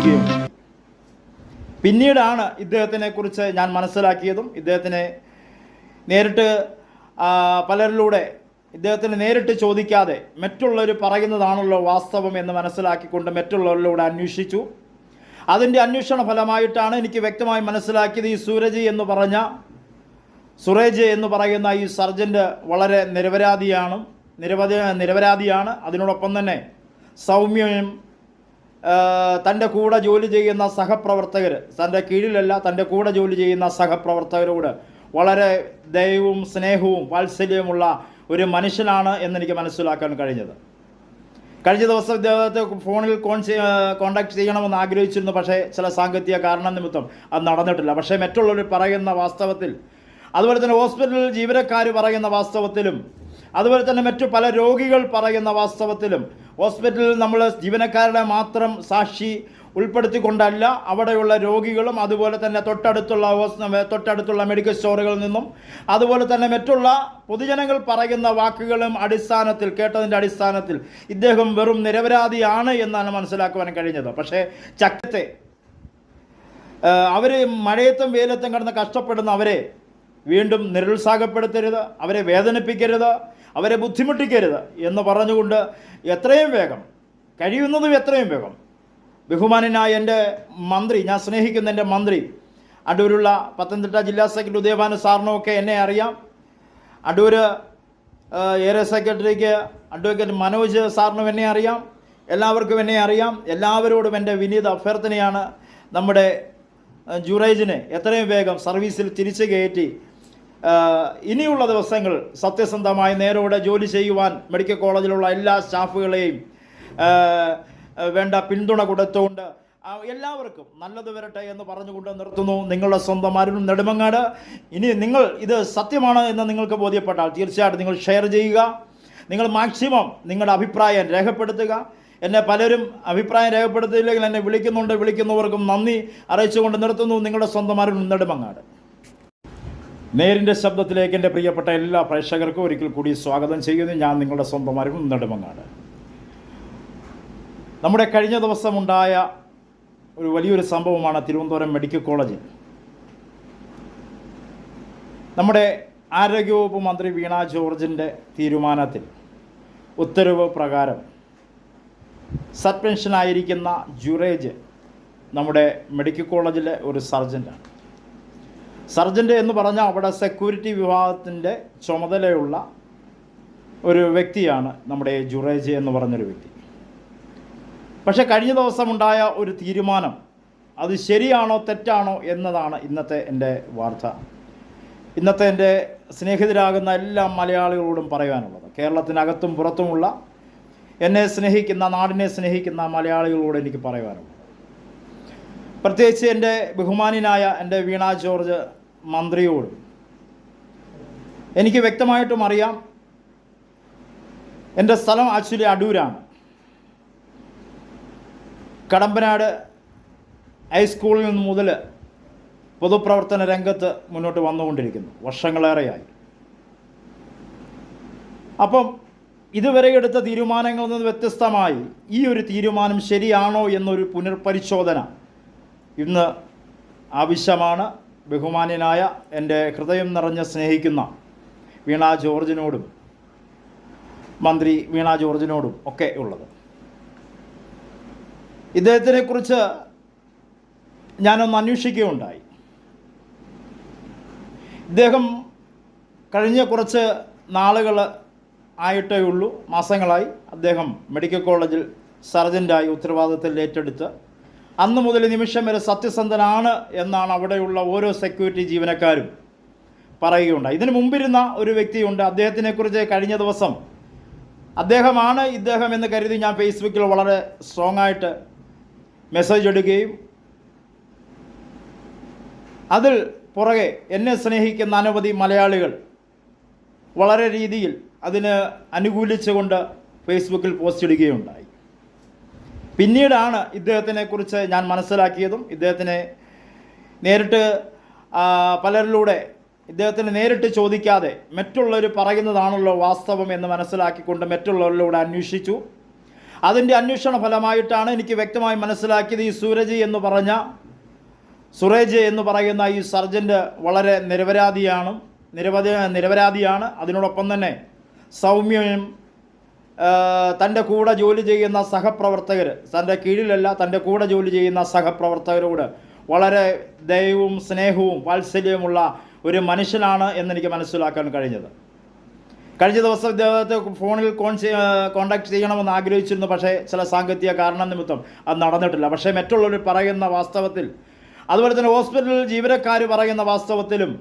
വരികയും പിന്നീടാണ് ഇദ്ദേഹത്തിനെ കുറിച്ച് ഞാൻ മനസ്സിലാക്കിയതും ഇദ്ദേഹത്തിനെ നേരിട്ട് പലരിലൂടെ ഇദ്ദേഹത്തിന് നേരിട്ട് ചോദിക്കാതെ മറ്റുള്ളവർ പറയുന്നതാണല്ലോ വാസ്തവം എന്ന് മനസ്സിലാക്കിക്കൊണ്ട് മറ്റുള്ളവരിലൂടെ അന്വേഷിച്ചു. അതിന്റെ അന്വേഷണ ഫലമായിട്ടാണ് എനിക്ക് വ്യക്തമായി മനസ്സിലാക്കിയത് ഈ സൂരജ് എന്ന് പറഞ്ഞ സുറേജ് എന്ന് പറയുന്ന ഈ സർജന്റ് വളരെ നിരപരാധിയാണ് നിരവധി നിരപരാധിയാണ്. അതിനോടൊപ്പം തന്നെ സൗമ്യയും തന്റെ കൂടെ ജോലി ചെയ്യുന്ന സഹപ്രവർത്തകർ തന്റെ കീഴിലല്ല തന്റെ കൂടെ ജോലി ചെയ്യുന്ന സഹപ്രവർത്തകരോട് വളരെ ദയവും സ്നേഹവും വാത്സല്യവുമുള്ള ഒരു മനുഷ്യനാണ് എന്നെനിക്ക് മനസ്സിലാക്കാൻ കഴിഞ്ഞത്. കഴിഞ്ഞ ദിവസം ഇദ്ദേഹത്തെ ഫോണിൽ കോൺ കോണ്ടാക്ട് ചെയ്യണമെന്ന് ആഗ്രഹിച്ചിരുന്നു പക്ഷേ ചില സാങ്കേതിക കാരണം നിമിത്തം അത് നടന്നിട്ടില്ല. പക്ഷേ മറ്റുള്ളവർ പറയുന്ന വാസ്തവത്തിൽ അതുപോലെ തന്നെ ഹോസ്പിറ്റലിൽ ജീവനക്കാർ പറയുന്ന വാസ്തവത്തിലും അതുപോലെ തന്നെ മറ്റു പല രോഗികൾ പറയുന്ന വാസ്തവത്തിലും ഹോസ്പിറ്റലിൽ നമ്മൾ ജീവനക്കാരുടെ മാത്രം സാക്ഷി ഉൾപ്പെടുത്തിക്കൊണ്ടല്ല അവിടെയുള്ള രോഗികളും അതുപോലെ തന്നെ തൊട്ടടുത്തുള്ള തൊട്ടടുത്തുള്ള മെഡിക്കൽ സ്റ്റോറുകളിൽ നിന്നും അതുപോലെ തന്നെ മറ്റുള്ള പൊതുജനങ്ങൾ പറയുന്ന വാക്കുകളും അടിസ്ഥാനത്തിൽ കേട്ടതിന്റെ അടിസ്ഥാനത്തിൽ ഇദ്ദേഹം വെറും നിരപരാധിയാണ് എന്നാണ് മനസ്സിലാക്കുവാൻ കഴിഞ്ഞത്. പക്ഷേ ചക്കത്തെ അവർ മഴയത്തും വെയിലത്തും കിടന്ന് കഷ്ടപ്പെടുന്ന അവരെ വീണ്ടും നിരുത്സാഹപ്പെടുത്തരുത് അവരെ വേദനിപ്പിക്കരുത് അവരെ ബുദ്ധിമുട്ടിക്കരുത് എന്ന് പറഞ്ഞുകൊണ്ട് എത്രയും വേഗം കഴിയുന്നതും എത്രയും വേഗം ബഹുമാനനായ എന്റെ മന്ത്രി ഞാൻ സ്നേഹിക്കുന്ന എന്റെ മന്ത്രി അടൂരുള്ള പത്തനംതിട്ട ജില്ലാ സെക്രട്ടറി ഉദയഭാനു സാറിനുമൊക്കെ എന്നെ അറിയാം. അടൂർ ഏരിയ സെക്രട്ടറിക്ക് അഡ്വക്കേറ്റ് മനോജ് സാറിനും എന്നെ അറിയാം. എല്ലാവർക്കും എന്നെ അറിയാം. എല്ലാവരോടും എന്റെ വിനീത അഭ്യർത്ഥനയാണ്. നമ്മുടെ ജുറൈജിനെ എത്രയും വേഗം സർവീസിൽ തിരിച്ചു കയറ്റി ഇനിയുള്ള ദിവസങ്ങൾ സത്യസന്ധമായി നേരോടെ ജോലി ചെയ്യുവാൻ മെഡിക്കൽ കോളേജിലുള്ള എല്ലാ സ്റ്റാഫുകളെയും വേണ്ട പിന്തുണ കൊടുത്തുകൊണ്ട് എല്ലാവർക്കും നല്ലത് വരട്ടെ എന്ന് പറഞ്ഞുകൊണ്ട് നിർത്തുന്നു. നിങ്ങളുടെ സ്വന്തം അരുൺ നെടുമങ്ങാട്. ഇനി നിങ്ങൾ ഇത് സത്യമാണ് എന്ന് നിങ്ങൾക്ക് ബോധ്യപ്പെട്ടാൽ തീർച്ചയായിട്ടും നിങ്ങൾ ഷെയർ ചെയ്യുക. നിങ്ങൾ മാക്സിമം നിങ്ങളുടെ അഭിപ്രായം രേഖപ്പെടുത്തുക. എന്നെ പലരും അഭിപ്രായം രേഖപ്പെടുത്തിയില്ലെങ്കിൽ എന്നെ വിളിക്കുന്നുണ്ട്. വിളിക്കുന്നവർക്കും നന്ദി അറിയിച്ചുകൊണ്ട് നിർത്തുന്നു. നിങ്ങളുടെ സ്വന്തം അരുൺ നെടുമങ്ങാട്. നേരിന്റെ ശബ്ദത്തിലേക്ക് എന്റെ പ്രിയപ്പെട്ട എല്ലാ പ്രേക്ഷകർക്കും ഒരിക്കൽ കൂടി സ്വാഗതം ചെയ്യുന്നു. ഞാൻ നിങ്ങളുടെ സ്വന്തം അരുൺ നെടുമങ്ങാട്. നമ്മുടെ കഴിഞ്ഞ ദിവസമുണ്ടായ ഒരു വലിയൊരു സംഭവമാണ് തിരുവനന്തപുരം മെഡിക്കൽ കോളേജിൽ നമ്മുടെ ആരോഗ്യവകുപ്പ് മന്ത്രി വീണ ജോർജിന്റെ തീരുമാനത്തിൽ ഉത്തരവ് പ്രകാരം സസ്പെൻഷനായിരിക്കുന്ന ജുറേജ് നമ്മുടെ മെഡിക്കൽ കോളേജിലെ ഒരു സർജന്റാണ് സർജന്റ് എന്ന് പറഞ്ഞാൽ അവിടെ സെക്യൂരിറ്റി വിഭാഗത്തിന്റെ ചുമതലയുള്ള ഒരു വ്യക്തിയാണ് നമ്മുടെ ജുറേജ് എന്ന് പറഞ്ഞൊരു വ്യക്തി. പക്ഷേ കഴിഞ്ഞ ദിവസമുണ്ടായ ഒരു തീരുമാനം അത് ശരിയാണോ തെറ്റാണോ എന്നതാണ് ഇന്നത്തെ എന്റെ വാർത്ത. ഇന്നത്തെ എന്റെ സ്നേഹിതരാകുന്ന എല്ലാ മലയാളികളോടും പറയാനുള്ളത്. കേരളത്തിനകത്തും പുറത്തുമുള്ള എന്നെ സ്നേഹിക്കുന്ന നാടിനെ സ്നേഹിക്കുന്ന മലയാളികളോട് എനിക്ക് പറയാനുള്ളത്. പ്രത്യേകിച്ച് എന്റെ ബഹുമാനിനായ എന്റെ വീണ ജോർജ് മന്ത്രിയോടും. എനിക്ക് വ്യക്തമായിട്ടും അറിയാം എന്റെ സ്ഥലം ആക്ച്വലി അടൂരാണ്. കടമ്പനാട് ഹൈസ്കൂളിൽ നിന്ന് മുതൽ പൊതുപ്രവർത്തന രംഗത്ത് മുന്നോട്ട് വന്നുകൊണ്ടിരിക്കുന്നു. വർഷങ്ങളേറെയായി. അപ്പം ഇതുവരെ എടുത്ത തീരുമാനങ്ങളിൽ നിന്ന് വ്യത്യസ്തമായി ഈ ഒരു തീരുമാനം ശരിയാണോ എന്നൊരു പുനർപരിശോധന ഇന്ന് ആവശ്യമാണ്. ബഹുമാന്യനായ എന്റെ ഹൃദയം നിറഞ്ഞ സ്നേഹിക്കുന്ന വീണ ജോർജിനോടും മന്ത്രി വീണ ജോർജിനോടും ഒക്കെ ഉള്ളത്. ഇദ്ദേഹത്തിനെക്കുറിച്ച് ഞാനൊന്ന് അന്വേഷിക്കുകയുണ്ടായി. ഇദ്ദേഹം കഴിഞ്ഞ കുറച്ച് നാളുകൾ ആയിട്ടേ ഉള്ളൂ മാസങ്ങളായി അദ്ദേഹം മെഡിക്കൽ കോളേജിൽ സർജന്റായി ഉത്തരവാദിത്തത്തിൽ ഏറ്റെടുത്ത് അന്ന് മുതൽ നിമിഷം വരെ സത്യസന്ധനാണ് എന്നാണ് അവിടെയുള്ള ഓരോ സെക്യൂരിറ്റി ജീവനക്കാരും പറയുകയുണ്ടായി. ഇതിന് മുമ്പിരുന്ന ഒരു വ്യക്തിയുണ്ട്. അദ്ദേഹത്തിനെക്കുറിച്ച് കഴിഞ്ഞ ദിവസം അദ്ദേഹമാണ് ഇദ്ദേഹം എന്ന് കരുതി ഞാൻ ഫേസ്ബുക്കിൽ വളരെ സ്ട്രോങ് ആയിട്ട് മെസ്സേജ് ഇടുകയും അതിൽ പുറകെ എന്നെ സ്നേഹിക്കുന്ന അനവധി മലയാളികൾ വളരെ രീതിയിൽ അതിന് അനുകൂലിച്ചുകൊണ്ട് ഫേസ്ബുക്കിൽ പോസ്റ്റ് ഇടുകയുണ്ടായി. പിന്നീടാണ് ഇദ്ദേഹത്തിനെ കുറിച്ച് ഞാൻ മനസ്സിലാക്കിയതും ഇദ്ദേഹത്തിനെ നേരിട്ട് പലരിലൂടെ ഇദ്ദേഹത്തിന് നേരിട്ട് ചോദിക്കാതെ മറ്റുള്ളവർ പറയുന്നതാണല്ലോ വാസ്തവം എന്ന് മനസ്സിലാക്കിക്കൊണ്ട് മറ്റുള്ളവരിലൂടെ അന്വേഷിച്ചു. അതിന്റെ അന്വേഷണ ഫലമായിട്ടാണ് എനിക്ക് വ്യക്തമായി മനസ്സിലാക്കിയത് ഈ സൂരജ് എന്ന് പറഞ്ഞ സുറേജ് എന്ന് പറയുന്ന ഈ സർജന്റ് വളരെ നിരപരാധിയാണ് നിരവധി നിരപരാധിയാണ്. അതിനോടൊപ്പം തന്നെ സൗമ്യയും തന്റെ കൂടെ ജോലി ചെയ്യുന്ന സഹപ്രവർത്തകർ തന്റെ കീഴിലല്ല തന്റെ കൂടെ ജോലി ചെയ്യുന്ന സഹപ്രവർത്തകരോട് വളരെ ദയവും സ്നേഹവും വാത്സല്യവുമുള്ള ഒരു മനുഷ്യനാണ് എന്നെനിക്ക് മനസ്സിലാക്കാൻ കഴിഞ്ഞത്. കഴിഞ്ഞ ദിവസം ഇദ്ദേഹത്തെ ഫോണിൽ കോൺ കോണ്ടാക്ട് ചെയ്യണമെന്ന് ആഗ്രഹിച്ചിരുന്നു പക്ഷേ ചില സാങ്കേതിക കാരണം നിമിത്തം അത് നടന്നിട്ടില്ല. പക്ഷേ മറ്റുള്ളവർ പറയുന്ന വാസ്തവത്തിൽ അതുപോലെ തന്നെ ഹോസ്പിറ്റലിൽ ജീവനക്കാർ പറയുന്ന വാസ്തവത്തിലും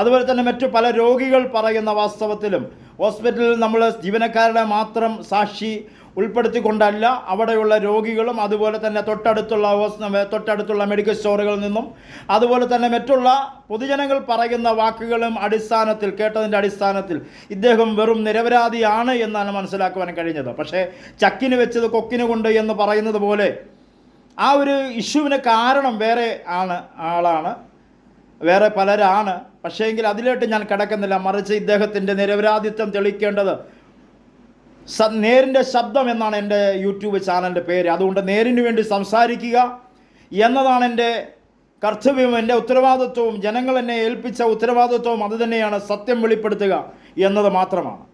അതുപോലെ തന്നെ മറ്റു പല രോഗികൾ പറയുന്ന വാസ്തവത്തിലും ഹോസ്പിറ്റലിൽ നമ്മൾ ജീവനക്കാരുടെ മാത്രം സാക്ഷി ഉൾപ്പെടുത്തിക്കൊണ്ടല്ല അവിടെയുള്ള രോഗികളും അതുപോലെ തന്നെ തൊട്ടടുത്തുള്ള തൊട്ടടുത്തുള്ള മെഡിക്കൽ സ്റ്റോറുകളിൽ നിന്നും അതുപോലെ തന്നെ മറ്റുള്ള പൊതുജനങ്ങൾ പറയുന്ന വാക്കുകളും അടിസ്ഥാനത്തിൽ കേട്ടതിന്റെ അടിസ്ഥാനത്തിൽ ഇദ്ദേഹം വെറും നിരപരാധിയാണ് എന്നാണ് മനസ്സിലാക്കുവാൻ കഴിഞ്ഞത്. പക്ഷേ ചക്കിന് വെച്ചത് കൊക്കിന് കൊണ്ട് എന്ന് പറയുന്നത് പോലെ ആ ഒരു ഇഷ്യൂവിന് കാരണം വേറെ ആണ് ആളാണ്. വേറെ പലരാണ്. പക്ഷേങ്കിൽ അതിലോട്ട് ഞാൻ കിടക്കുന്നില്ല. മറിച്ച് ഇദ്ദേഹത്തിന്റെ നിരപരാധിത്വം തെളിയിക്കേണ്ടത് സ നേരിന്റെ ശബ്ദം എന്നാണ് എന്റെ യൂട്യൂബ് ചാനലിന്റെ പേര്. അതുകൊണ്ട് നേരിന് വേണ്ടി സംസാരിക്കുക എന്നതാണ് എന്റെ കർത്തവ്യവും എന്റെ ഉത്തരവാദിത്വവും. ജനങ്ങൾ എന്നെ ഏൽപ്പിച്ച ഉത്തരവാദിത്വവും അതുതന്നെയാണ് സത്യം വെളിപ്പെടുത്തുക എന്നത് മാത്രമാണ്.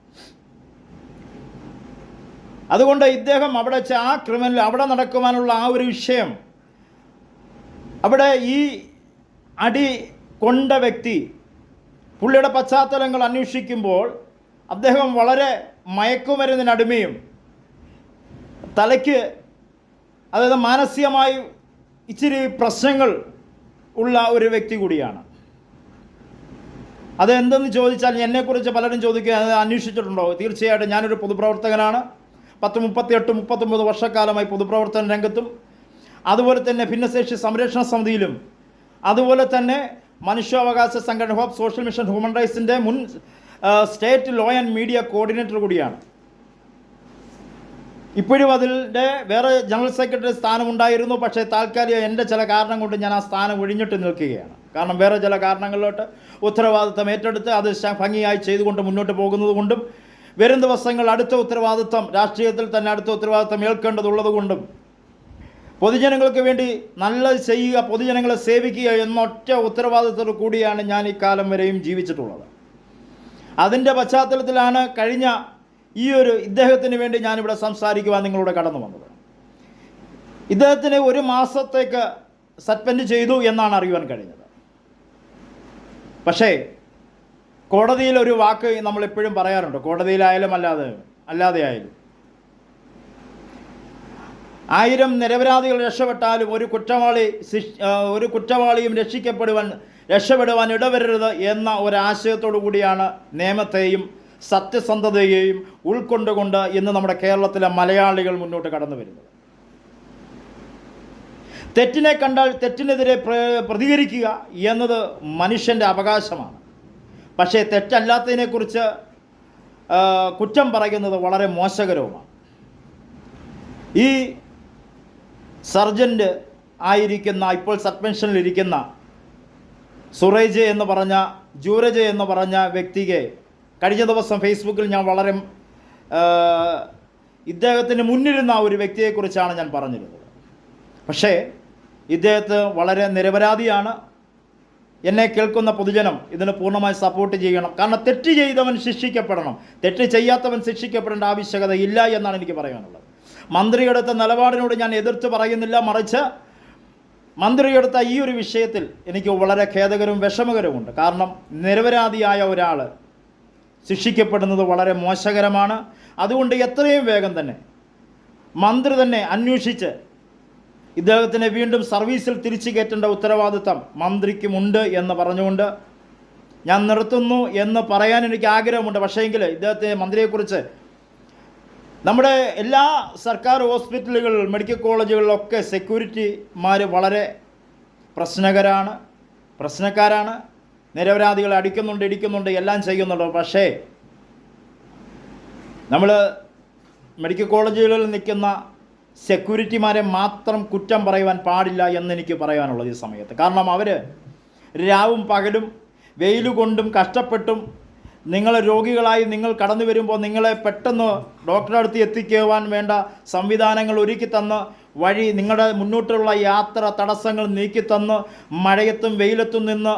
അതുകൊണ്ട് ഇദ്ദേഹം അവിടെ ആ ക്രിമിനൽ അവിടെ നടക്കുവാനുള്ള ആ ഒരു വിഷയം അവിടെ ഈ അടി കൊണ്ട വ്യക്തി പുള്ളിയുടെ പശ്ചാത്തലങ്ങൾ അന്വേഷിക്കുമ്പോൾ അദ്ദേഹം വളരെ മയക്കുമരുന്നിനടിമയും തലയ്ക്ക് അതായത് മാനസികമായി ഇച്ചിരി പ്രശ്നങ്ങൾ ഉള്ള ഒരു വ്യക്തി കൂടിയാണ്. അതെന്തെന്ന് ചോദിച്ചാൽ എന്നെക്കുറിച്ച് പലരും ചോദിക്കുക അന്വേഷിച്ചിട്ടുണ്ടോ? തീർച്ചയായിട്ടും ഞാനൊരു പൊതുപ്രവർത്തകനാണ്. പത്ത് മുപ്പത്തിയെട്ട് മുപ്പത്തൊമ്പത് വർഷക്കാലമായി പൊതുപ്രവർത്തന രംഗത്തും അതുപോലെ തന്നെ ഭിന്നശേഷി സംരക്ഷണ സമിതിയിലും അതുപോലെ തന്നെ മനുഷ്യാവകാശ സംഘടന ഹോപ്പ് സോഷ്യൽ മിഷൻ ഹ്യൂമൻ റൈറ്റ്സിന്റെ മുൻ state law and media coordinator കൂടിയാണ്. ഇപ്പോഴും അതിന്റെ വേറെ ജനറൽ സെക്രട്ടറി സ്ഥാനം ഉണ്ടായിരുന്നു പക്ഷേ താൽക്കാലിക എന്റെ ചില കാരണം കൊണ്ട് ഞാൻ ആ സ്ഥാനം ഒഴിഞ്ഞിട്ട് നിൽക്കുകയാണ്. കാരണം വേറെ ചില കാരണങ്ങളിലോട്ട് ഉത്തരവാദിത്തം ഏറ്റെടുത്ത് അത് ഭംഗിയായി ചെയ്തുകൊണ്ട് മുന്നോട്ട് പോകുന്നതുകൊണ്ടും വരും ദിവസങ്ങൾ അടുത്ത ഉത്തരവാദിത്തം രാഷ്ട്രീയത്തിൽ തന്നെ അടുത്ത ഉത്തരവാദിത്തം ഏൽക്കേണ്ടതുള്ളത് കൊണ്ടും പൊതുജനങ്ങൾക്ക് വേണ്ടി നല്ലത് ചെയ്യുക പൊതുജനങ്ങളെ സേവിക്കുക എന്നൊറ്റ ഉത്തരവാദിത്തത്തോടു കൂടിയാണ് ഞാൻ ഈ വരെയും ജീവിച്ചിട്ടുള്ളത്. അതിന്റെ പശ്ചാത്തലത്തിലാണ് കഴിഞ്ഞ ഈ ഒരു ഇദ്ദേഹത്തിന് വേണ്ടി ഞാനിവിടെ സംസാരിക്കുവാൻ നിങ്ങളോട് കടന്നു വന്നത്. ഇദ്ദേഹത്തിന് ഒരു മാസത്തേക്ക് സസ്പെൻഡ് ചെയ്തു എന്നാണ് അറിയുവാൻ കഴിഞ്ഞത്. പക്ഷേ കോടതിയിൽ ഒരു വാക്ക് നമ്മൾ എപ്പോഴും പറയാറുണ്ട്. കോടതിയിലായാലും അല്ലാതെ അല്ലാതെ ആയാലും ആയിരം നിരപരാധികൾ രക്ഷപ്പെട്ടാലും ഒരു കുറ്റവാളി ഒരു കുറ്റവാളിയും രക്ഷിക്കപ്പെടുവാൻ രക്ഷപ്പെടുവാൻ ഇടവരരുത് എന്ന ഒരാശയത്തോടു കൂടിയാണ് നിയമത്തെയും സത്യസന്ധതയെയും ഉൾക്കൊണ്ടുകൊണ്ട് ഇന്ന് നമ്മുടെ കേരളത്തിലെ മലയാളികൾ മുന്നോട്ട് കടന്നു വരുന്നത്. തെറ്റിനെ കണ്ടാൽ തെറ്റിനെതിരെ പ്രതികരിക്കുക എന്നത് മനുഷ്യന്റെ അവകാശമാണ്. പക്ഷേ തെറ്റല്ലാത്തതിനെക്കുറിച്ച് കുറ്റം പറയുന്നത് വളരെ മോശകരവുമാണ്. ഈ സർജന്റ് ആയിരിക്കുന്ന ഇപ്പോൾ സസ്പെൻഷനിലിരിക്കുന്ന സുറേജ് എന്ന് പറഞ്ഞ ജൂരജ് എന്ന് പറഞ്ഞ വ്യക്തിയെ കഴിഞ്ഞ ദിവസം ഫേസ്ബുക്കിൽ ഞാൻ വളരെ ഇദ്ദേഹത്തിന് മുന്നിരുന്ന ഒരു വ്യക്തിയെക്കുറിച്ചാണ് ഞാൻ പറഞ്ഞിരുന്നത്. പക്ഷേ ഇദ്ദേഹത്തെ വളരെ നിരപരാധിയാണ്. എന്നെ കേൾക്കുന്ന പൊതുജനം ഇതിന് പൂർണമായി സപ്പോർട്ട് ചെയ്യണം. കാരണം തെറ്റ് ചെയ്തവൻ ശിക്ഷിക്കപ്പെടണം. തെറ്റ് ചെയ്യാത്തവൻ ശിക്ഷിക്കപ്പെടേണ്ട ആവശ്യകത ഇല്ല എന്നാണ് എനിക്ക് പറയാനുള്ളത്. മന്ത്രിയെടുത്ത നിലപാടിനോട് ഞാൻ എതിർത്ത് പറയുന്നില്ല മറിച്ച് മന്ത്രിയെടുത്ത ഈ ഒരു വിഷയത്തിൽ എനിക്ക് വളരെ ഖേദകരവും വിഷമകരവുമുണ്ട് കാരണം നിരപരാധിയായ ഒരാൾ ശിക്ഷിക്കപ്പെടുന്നത് വളരെ മോശകരമാണ്. അതുകൊണ്ട് എത്രയും വേഗം തന്നെ മന്ത്രി തന്നെ അന്വേഷിച്ച് ഇദ്ദേഹത്തിനെ വീണ്ടും സർവീസിൽ തിരിച്ചു കയറ്റേണ്ട ഉത്തരവാദിത്തം മന്ത്രിക്കുമുണ്ട് എന്ന് പറഞ്ഞുകൊണ്ട് ഞാൻ നിർത്തുന്നു എന്ന് പറയാൻ എനിക്ക് ആഗ്രഹമുണ്ട്. പക്ഷേ പക്ഷേങ്കിൽ ഇദ്ദേഹത്തെ മന്ത്രിയെക്കുറിച്ച് നമ്മുടെ എല്ലാ സർക്കാർ ഹോസ്പിറ്റലുകൾ മെഡിക്കൽ കോളേജുകളിലൊക്കെ സെക്യൂരിറ്റിമാർ വളരെ പ്രശ്നകരാണ് പ്രശ്നക്കാരാണ്. നിരപരാധികളെ അടിക്കുന്നുണ്ട് ഇടിക്കുന്നുണ്ട് എല്ലാം ചെയ്യുന്നുണ്ട്. പക്ഷേ നമ്മൾ മെഡിക്കൽ കോളേജുകളിൽ നിൽക്കുന്ന സെക്യൂരിറ്റിമാരെ മാത്രം കുറ്റം പറയുവാൻ പാടില്ല എന്നെനിക്ക് പറയാനുള്ളത് ഈ സമയത്ത്. കാരണം അവർ രാവും പകലും വെയിൽ കൊണ്ടും കഷ്ടപ്പെട്ടും നിങ്ങൾ രോഗികളായി നിങ്ങൾ കടന്നു വരുമ്പോൾ നിങ്ങളെ പെട്ടെന്ന് ഡോക്ടറെ അടുത്ത് എത്തിക്കുവാൻ വേണ്ട സംവിധാനങ്ങൾ ഒരുക്കി തന്ന് വഴി നിങ്ങളുടെ മുന്നോട്ടുള്ള യാത്ര തടസ്സങ്ങൾ നീക്കി തന്ന് മഴയത്തും വെയിലത്തും നിന്ന്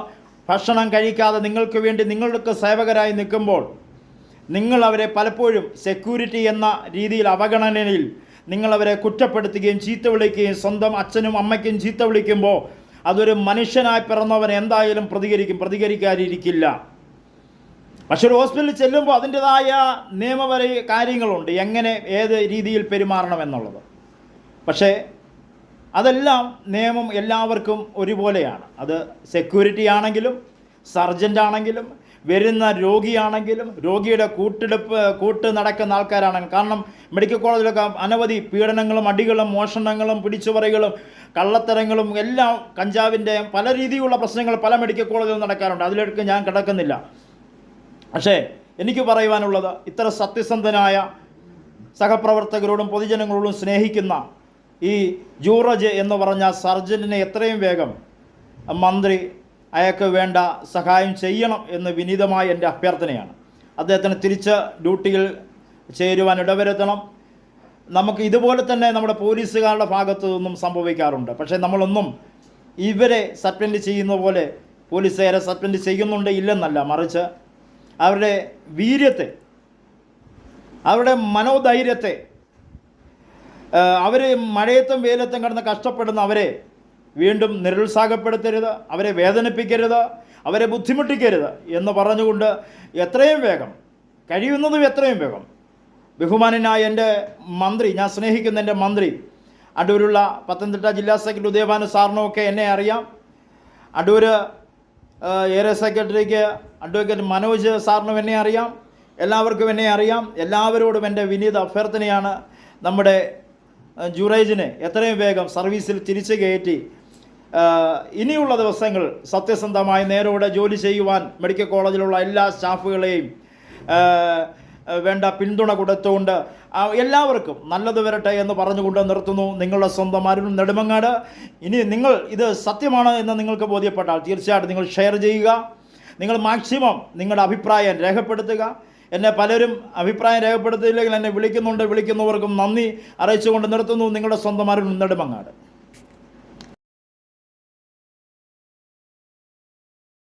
ഭക്ഷണം കഴിക്കാതെ നിങ്ങൾക്ക് വേണ്ടി നിങ്ങൾക്ക് സേവകരായി നിൽക്കുമ്പോൾ നിങ്ങൾ അവരെ പലപ്പോഴും സെക്യൂരിറ്റി എന്ന രീതിയിൽ അവഗണനയിൽ നിങ്ങളവരെ കുറ്റപ്പെടുത്തുകയും ചീത്ത വിളിക്കുകയും സ്വന്തം അച്ഛനും അമ്മയ്ക്കും ചീത്ത വിളിക്കുമ്പോൾ അതൊരു മനുഷ്യനായി പിറന്നവൻ എന്തായാലും പ്രതികരിക്കും പ്രതികരിക്കാതിരിക്കില്ല. പക്ഷെ ഒരു ഹോസ്പിറ്റലിൽ ചെല്ലുമ്പോൾ അതിന്റെതായ നിയമപര കാര്യങ്ങളുണ്ട്. എങ്ങനെ ഏത് രീതിയിൽ പെരുമാറണം എന്നുള്ളത്. പക്ഷേ അതെല്ലാം നിയമം എല്ലാവർക്കും ഒരുപോലെയാണ്. അത് സെക്യൂരിറ്റി ആണെങ്കിലും സർജന്റ് ആണെങ്കിലും വരുന്ന രോഗിയാണെങ്കിലും രോഗിയുടെ കൂട്ടെടുപ്പ് കൂട്ട് നടക്കുന്ന ആൾക്കാരാണെങ്കിലും. കാരണം മെഡിക്കൽ കോളേജിലൊക്കെ അനവധി പീഡനങ്ങളും അടികളും മോഷണങ്ങളും പിടിച്ചുപറികളും കള്ളത്തരങ്ങളും എല്ലാം കഞ്ചാവിന്റെ പല രീതിയിലുള്ള പ്രശ്നങ്ങൾ പല മെഡിക്കൽ കോളേജിലും നടക്കാറുണ്ട്. അതിലേക്ക് ഞാൻ കിടക്കുന്നില്ല. പക്ഷേ എനിക്ക് പറയുവാനുള്ളത് ഇത്ര സത്യസന്ധനായ സഹപ്രവർത്തകരോടും പൊതുജനങ്ങളോടും സ്നേഹിക്കുന്ന ഈ ജൂറജ് എന്ന് പറഞ്ഞ സർജനെ എത്രയും വേഗം മന്ത്രി അയാൾക്ക് വേണ്ട സഹായം ചെയ്യണം എന്ന് വിനീതമായ എന്റെ അഭ്യർത്ഥനയാണ്. അദ്ദേഹത്തിന് തിരിച്ച് ഡ്യൂട്ടിയിൽ ചേരുവാൻ ഇടവരുത്തണം. നമുക്ക് ഇതുപോലെ തന്നെ നമ്മുടെ പോലീസുകാരുടെ ഭാഗത്തു നിന്നും സംഭവിക്കാറുണ്ട്. പക്ഷേ നമ്മളൊന്നും ഇവരെ സസ്പെൻഡ് ചെയ്യുന്ന പോലെ പോലീസുകാരെ സസ്പെൻഡ് ചെയ്യുന്നുണ്ട് ഇല്ലെന്നല്ല. മറിച്ച് അവരുടെ വീര്യത്തെ അവരുടെ മനോധൈര്യത്തെ അവർ മഴയത്തും വേലത്തും കിടന്ന് കഷ്ടപ്പെടുന്ന അവരെ വീണ്ടും നിരുത്സാഹപ്പെടുത്തരുത് അവരെ വേദനിപ്പിക്കരുത് അവരെ ബുദ്ധിമുട്ടിക്കരുത് എന്ന് പറഞ്ഞുകൊണ്ട് എത്രയും വേഗം കഴിയുന്നതും എത്രയും വേഗം ബഹുമാനനായ എന്റെ മന്ത്രി ഞാൻ സ്നേഹിക്കുന്ന എന്റെ മന്ത്രി അടൂരുള്ള പത്തനംതിട്ട ജില്ലാ സെക്രട്ടറി ഉദയഭാനു സാറിനുമൊക്കെ എന്നെ അറിയാം. അടൂർ ഏരിയ സെക്രട്ടറിക്ക് അഡ്വക്കേറ്റ് മനോജ് സാറിനും എന്നെ അറിയാം. എല്ലാവർക്കും എന്നെ അറിയാം. എല്ലാവരോടും എന്റെ വിനീത അഭ്യർത്ഥനയാണ്. നമ്മുടെ ജുറൈജിനെ എത്രയും വേഗം സർവീസിൽ തിരിച്ചു കയറ്റി. ഇനിയുള്ള ദിവസങ്ങൾ സത്യസന്ധമായി നേരോടെ ജോലി ചെയ്യുവാൻ മെഡിക്കൽ കോളേജിലുള്ള എല്ലാ സ്റ്റാഫുകളെയും വേണ്ട പിന്തുണ കൊടുത്തുകൊണ്ട് എല്ലാവർക്കും നല്ലത് വരട്ടെ എന്ന് പറഞ്ഞുകൊണ്ട് നിർത്തുന്നു നിങ്ങളുടെ സ്വന്തം അരുൺ നെടുമങ്ങാട്. ഇനി നിങ്ങൾ ഇത് സത്യമാണ് എന്ന് നിങ്ങൾക്ക് ബോധ്യപ്പെട്ടാൽ തീർച്ചയായിട്ടും നിങ്ങൾ ഷെയർ ചെയ്യുക. നിങ്ങൾ മാക്സിമം നിങ്ങളുടെ അഭിപ്രായം രേഖപ്പെടുത്തുക. എന്നെ പലരും അഭിപ്രായം രേഖപ്പെടുത്തിയില്ലെങ്കിൽ എന്നെ വിളിക്കുന്നുണ്ട്. വിളിക്കുന്നവർക്കും നന്ദി അറിയിച്ചുകൊണ്ട് നിർത്തുന്നു. നിങ്ങളുടെ സ്വന്തം അറിവ് നെടുമങ്ങാട്